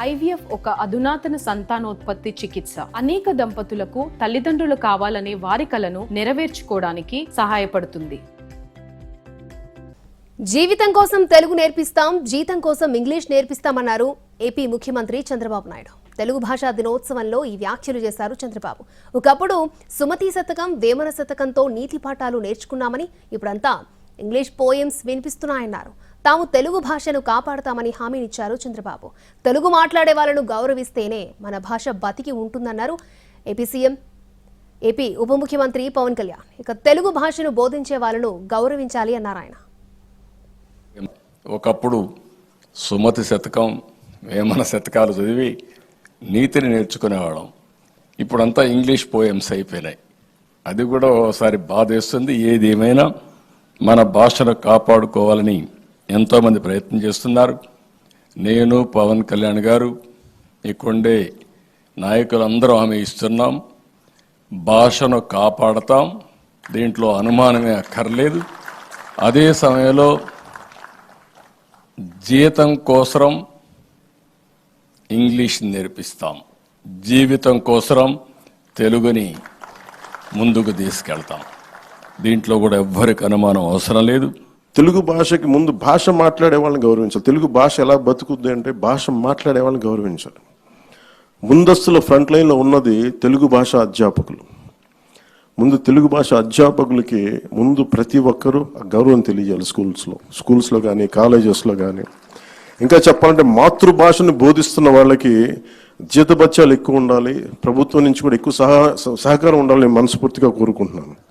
IVF ఒక అధునాతన సంతానోత్పత్తి చికిత్స. అనేక దంపతులకు తల్లిదండ్రులు కావాలనే వారి కలను నెరవేర్చుకోవడానికి సహాయపడుతుంది. జీవితం కోసం తెలుగు నేర్పిస్తాం జీతం కోసం ఇంగ్లీష్ నేర్పిస్తామన్నారు ఏపీ ముఖ్యమంత్రి చంద్రబాబు నాయుడు. తెలుగు భాషా దినోత్సవంలో ఈ వ్యాఖ్యలు చేశారు చంద్రబాబు. ఒకప్పుడు సుమతి శతకం వేమన శతకంతో నీతి పాఠాలు నేర్చుకున్నామని ఇప్పుడంతా ఇంగ్లీష్ పోయమ్స్ వినిపిస్తున్నాయన్నారు. తాము తెలుగు భాషను కాపాడతామని హామీనిచ్చారు చంద్రబాబు. తెలుగు మాట్లాడే వాళ్ళను గౌరవిస్తేనే మన భాష బతికి ఉంటుందన్నారు ఏపీ సీఎం ఏపీ ఉప ముఖ్యమంత్రి పవన్ కళ్యాణ్. ఇక తెలుగు భాషను బోధించే వాళ్ళను గౌరవించాలి అన్నారు ఆయన. ఒకప్పుడు సుమతి శతకం వేమన శతకాలు చదివి నీతిని నేర్చుకునేవాళ్ళం. ఇప్పుడంతా ఇంగ్లీష్ పోయమ్స్ అయిపోయినాయి. అది కూడా ఒకసారి బాధేస్తుంది. ఏది ఏమైనా మన భాషను కాపాడుకోవాలని ఎంతోమంది ప్రయత్నం చేస్తున్నారు. నేను పవన్ కళ్యాణ్ గారు ఇక్కడే నాయకులందరూ హామీ ఇస్తున్నాం. భాషను కాపాడతాం. దీంట్లో అనుమానమే అక్కర్లేదు. అదే సమయంలో జీతం కోసరం ఇంగ్లీష్ నేర్పిస్తాం. జీవితం కోసరం తెలుగుని ముందుకు తీసుకెళ్తాం. దీంట్లో కూడా ఎవ్వరికి అనుమానం అవసరం లేదు. తెలుగు భాషకి ముందు భాష మాట్లాడే వాళ్ళని గౌరవించాలి. తెలుగు భాష ఎలా బతుకుద్ది అంటే భాష మాట్లాడే వాళ్ళని గౌరవించాలి. ముందస్తులో ఫ్రంట్ లైన్లో ఉన్నది తెలుగు భాష అధ్యాపకులు. ముందు తెలుగు భాష అధ్యాపకులకి ముందు ప్రతి ఒక్కరూ ఆ గౌరవం తెలియజేయాలి స్కూల్స్లో. స్కూల్స్లో కానీ కాలేజెస్లో కానీ. ఇంకా చెప్పాలంటే మాతృభాషను బోధిస్తున్న వాళ్ళకి జీతభత్యాలు ఎక్కువ ఉండాలి. ప్రభుత్వం నుంచి కూడా ఎక్కువ సహా సహకారం ఉండాలని మనస్ఫూర్తిగా కోరుకుంటున్నాను.